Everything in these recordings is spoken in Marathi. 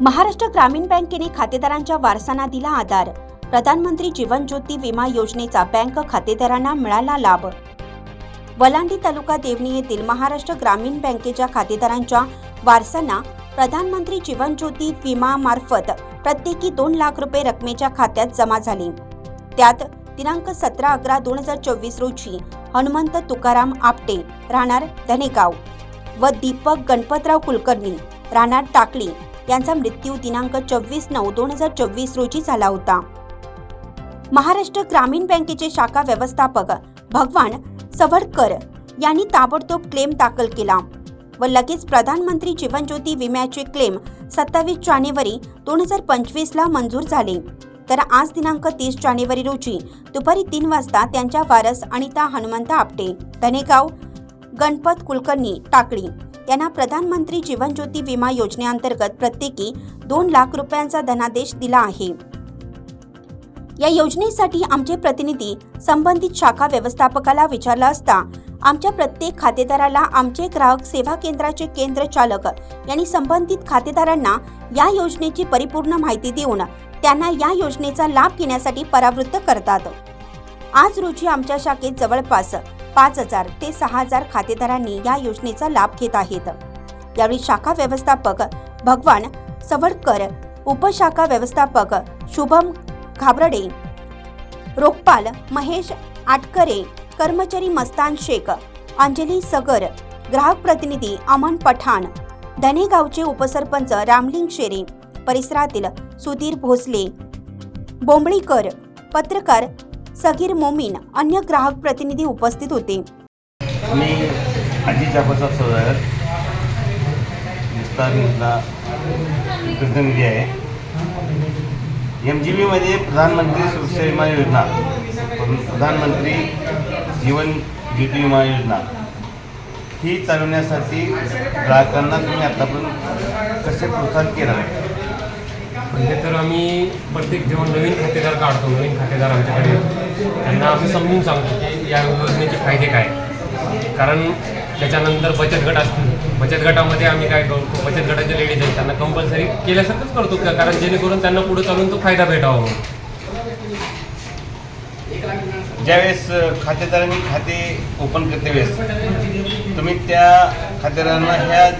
महाराष्ट्र ग्रामीण बँकेने खातेदारांच्या वारसांना दिला आधार. प्रधानमंत्री जीवन ज्योती विमा योजनेचा बँक खातेदारांना मिळाला लाभ. वलांडी तालुका देवणी येथील महाराष्ट्र ग्रामीण बँकेच्या खातेदारांच्या वारसांना प्रधानमंत्री जीवन ज्योती विमा मार्फत प्रत्येकी दोन लाख रुपये रकमेच्या खात्यात जमा झाले. त्यात दिनांक सतरा अकरा दोन हजार चोवीस रोजी हनुमंत तुकाराम आपटे राहणार धनेगाव व दीपक गणपतराव कुलकर्णी राहणार टाकळी. यांचा मृत्यू दिनांक चोवीस नऊ दोन हजार चोवीस रोजी झाला होता. महाराष्ट्र ग्रामीण बँकेचे शाखा व्यवस्थापक भगवान सवडकर यांनी ताबडतोब क्लेम दाखल केला व लगेच प्रधानमंत्री जीवन ज्योती विम्याचे क्लेम सत्तावीस जानेवारी दोन हजार पंचवीसला मंजूर झाले. तर आज दिनांक तीस जानेवारी रोजी दुपारी तीन वाजता त्यांच्या वारस अनिता हनुमंत आपटे धनेगाव गणपत कुलकर्णी टाकळी यांना प्रधानमंत्री जीवन ज्योती विमा योजनेअंतर्गत प्रत्येकी दोन लाख रुपयांचा धनादेश दिला आहे. या योजनेसाठी आमचे प्रतिनिधी संबंधित शाखा व्यवस्थापकाला विचारला असता आमच्या प्रत्येक खातेदाराला आमचे ग्राहक सेवा केंद्राचे केंद्र चालक यांनी संबंधित खातेदारांना या योजनेची परिपूर्ण माहिती देऊन त्यांना या योजनेचा लाभ घेण्यासाठी परावृत्त करतात. आज रोजी आमच्या शाखेत जवळपास पाच हजार ते सहा हजार खातेदारांनी या योजनेचा लाभ घेत आहेत. यावेळी शाखा व्यवस्थापक भगवान सवडकर उपशाखा व्यवस्थापक शुभम घाबरडे रोखपाल महेश आटकरे कर्मचारी मस्तान शेख अंजली सगर ग्राहक प्रतिनिधी अमन पठाण धनेगावचे उपसरपंच रामलिंग शेरे परिसरातील सुधीर भोसले बोंबळीकर पत्रकार सगीर मोमीन अन्य ग्राहक प्रतिनिधी उपस्थित होते. मी आजी जाफरसाहेब सौदागर. विस्तार न्यूजला प्रतिनिधी आहे. एम जी बीमध्ये प्रधानमंत्री सुरक्षा विमा योजना प्रधानमंत्री जीवन ज्योती विमा योजना. ही चालवण्यासाठी ग्राहकांना तुम्ही आतापर्यंत कसे प्रोत्साहन केलं? आहे म्हणजे तर आम्ही प्रत्येक जेव्हा नवीन खातेदार काढतो नवीन खातेदार आमच्याकडे त्यांना आम्ही समजून सांगतो की या योजनेचे फायदे काय कारण त्याच्यानंतर बचत गट असतील. बचत गटामध्ये आम्ही काय करतो बचत गटाच्या लेडीज आहेत त्यांना कंपल्सरी केल्यासारखंच करतो का कारण जेणेकरून त्यांना पुढे चालून तो फायदा भेटावा म्हणून. ज्यावेळेस खातेदारांनी खाते ओपन करते वेळेस तुम्ही त्या खातेदारांना ह्या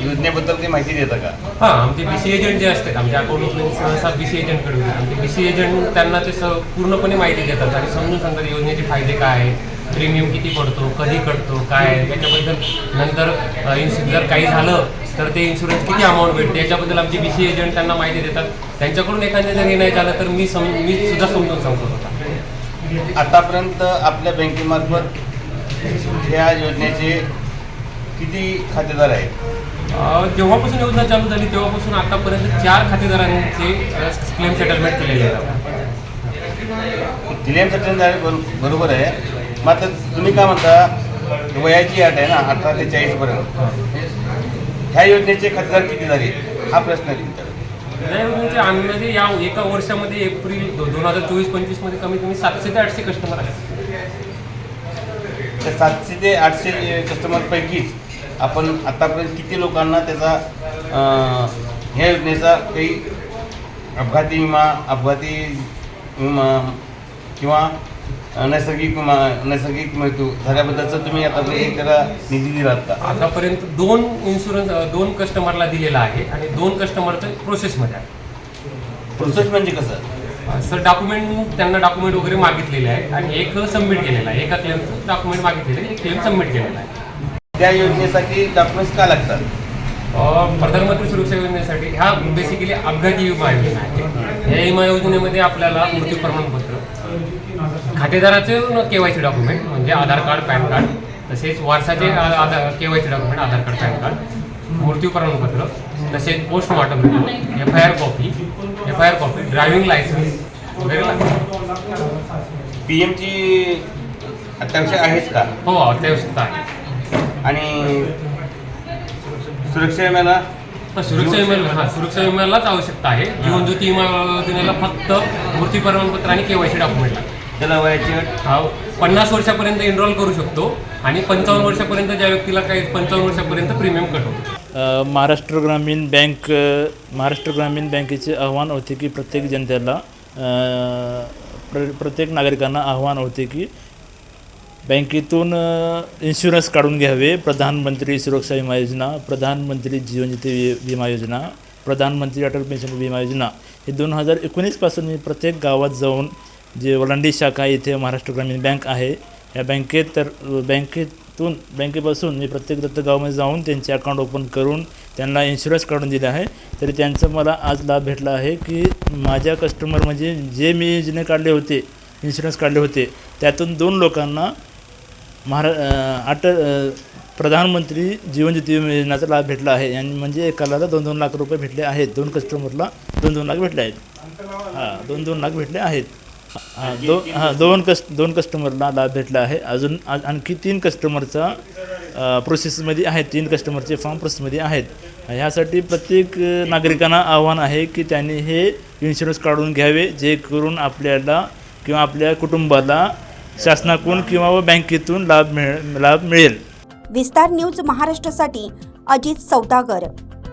योजनेबद्दल काही माहिती देता का? हां आमचे बी सी एजंट जे असतात आमच्या अकाउंट सहसा बी सी एजंटकडे होते आमचे बी सी एजंट त्यांना ते स पूर्णपणे माहिती देतात आणि समजून सांगतात योजनेचे फायदे काय आहे प्रीमियम किती पडतो कधी कटतो काय आहे. याच्याबद्दल नंतर अ, इन्शु जर काही झालं तर ते इन्शुरन्स किती अमाऊंट भेटते याच्याबद्दल आमचे बी सी एजंट त्यांना माहिती देतात. त्यांच्याकडून एखाद्या जर हे नाही झालं तर मी सम मी सुद्धा समजून सांगतो स्वतः. आतापर्यंत आपल्या बँकेमार्फत ह्या योजनेचे किती खातेदार आहेत? जेव्हापासून योजना चालू झाली तेव्हापासून आतापर्यंत चार खातेदारांचे क्लेम सेटलमेंट केलेले आहेत. क्लेम सेटल झाले बरो- बरोबर आहे. मात्र तुम्ही काय म्हणता वयाची अट आहे ना अठरा ते चाळीसपर्यंत ह्या योजनेचे खातेदार किती झाले? हा प्रश्न आहे या योजनेचे अंदाजे या एका वर्षामध्ये एप्रिल दोन हजार चोवीस पंचवीसमध्ये कमीत कमी सातशे ते आठशे कस्टमर आहेत. त्या सातशे ते आठशे कस्टमरपैकीच आपण आतापर्यंत किती लोकांना त्याचा ह्या योजनेचा काही अपघाती विमा अपघाती विमा किंवा नैसर्गिक विमा नैसर्गिक मृत्यू झाल्याबद्दलचं तुम्ही आतापर्यंत त्याला निधी दिलात का आतापर्यंत दोन इन्शुरन्स दोन कस्टमरला दिलेला आहे आणि दोन कस्टमरचं प्रोसेसमध्ये आहे. प्रोसेस म्हणजे कसं? सर डॉक्युमेंट त्यांना डॉक्युमेंट वगैरे मागितलेले आहे आणि एक सबमिट केलेलं आहे. एका क्लेमचं डॉक्युमेंट मागितलेलं आहे एक क्लेम सबमिट केलेला आहे. त्या योजनेसाठी डॉक्युमेंट्स का लागतात? प्रधानमंत्री सुरक्षा योजनेसाठी ह्या बेसिकली अपघाती विमा योजना आहे. या विमा योजनेमध्ये आपल्याला मृत्यू प्रमाणपत्र खातेदाराचे के वाय सी डॉक्युमेंट म्हणजे आधार कार्ड पॅन कार्ड तसेच वारसाचे Aadhaar K Y C document Aadhaar card PAN card मृत्यू प्रमाणपत्र तसेच postmortem report F I R copy F I R copy driving licence वगैरे लागतात. पी एमची अत्यावश्यक आहेच का? हो अत्यावश्यकता आहे आणि सुरक्षा विम्याला हा, सुरक्षा विमा हा सुरक्षा विम्यालाच आवश्यकता आहे. जीवन ज्योती विमा योजनेला फक्त मृत्यू प्रमाणपत्र आणि केवायसी डॉक्युमेंट लागतात. त्याला वयाची अट हा पन्नास वर्षापर्यंत एनरोल करू शकतो आणि पंचावन्न वर्षापर्यंत ज्या व्यक्तीला काही पंचावन्न वर्षापर्यंत प्रीमियम कट होतो. अ, महाराष्ट्र ग्रामीण बँक अ, महाराष्ट्र ग्रामीण बँकेचे आव्हान होते की प्रत्येक जनतेला अ, प्र प्रत्येक नागरिकांना आव्हान होते की बँकेतून इन्शुरन्स काढून घ्यावे. प्रधानमंत्री सुरक्षा विमा योजना प्रधानमंत्री जीवन ज्योती वि- विमा योजना प्रधानमंत्री अटल पेन्शन विमा योजना. हे दोन हजार एकोणीसपासून मी प्रत्येक गावात जाऊन जे वलांडी शाखा इथे महाराष्ट्र ग्रामीण बँक आहे या बँकेत तर बँकेतून बँकेपासून मी प्रत्येक दत्त गावामध्ये जाऊन त्यांचे अकाउंट ओपन करून त्यांना इन्शुरन्स काढून दिले आहे. तरी त्यांचा मला आज लाभ भेटला आहे की माझ्या कस्टमर म्हणजे जे मी योजने काढले होते इन्शुरन्स काढले होते त्यातून दोन लोकांना महारा अं, अटल प्रधानमंत्री जीवन ज्योती विमा योजनेचा लाभ भेटला आहे. आणि म्हणजे एकाला दोन दोन लाख रुपये भेटले आहेत. दोन कस्टमरला दोन दोन लाख भेटले आहेत. हां दोन दोन लाख भेटले आहेत. हां दो हां दोन कस्ट दोन कस्टमरला लाभ भेटला आहे. अजून आणखी तीन कस्टमरचा प्रोसेसमध्ये आहेत. तीन कस्टमरचे फॉर्म प्रोसेसमध्ये आहेत. ह्यासाठी प्रत्येक नागरिकांना आव्हान आहे की त्यांनी हे इन्शुरन्स काढून घ्यावे जे करून आपल्याला किंवा आपल्या कुटुंबाला शासनाकडून किंवा व बँकेतून लाभ मिळ लाभ मिळेल. विस्तार न्यूज महाराष्ट्रासाठी अजित सौदागर.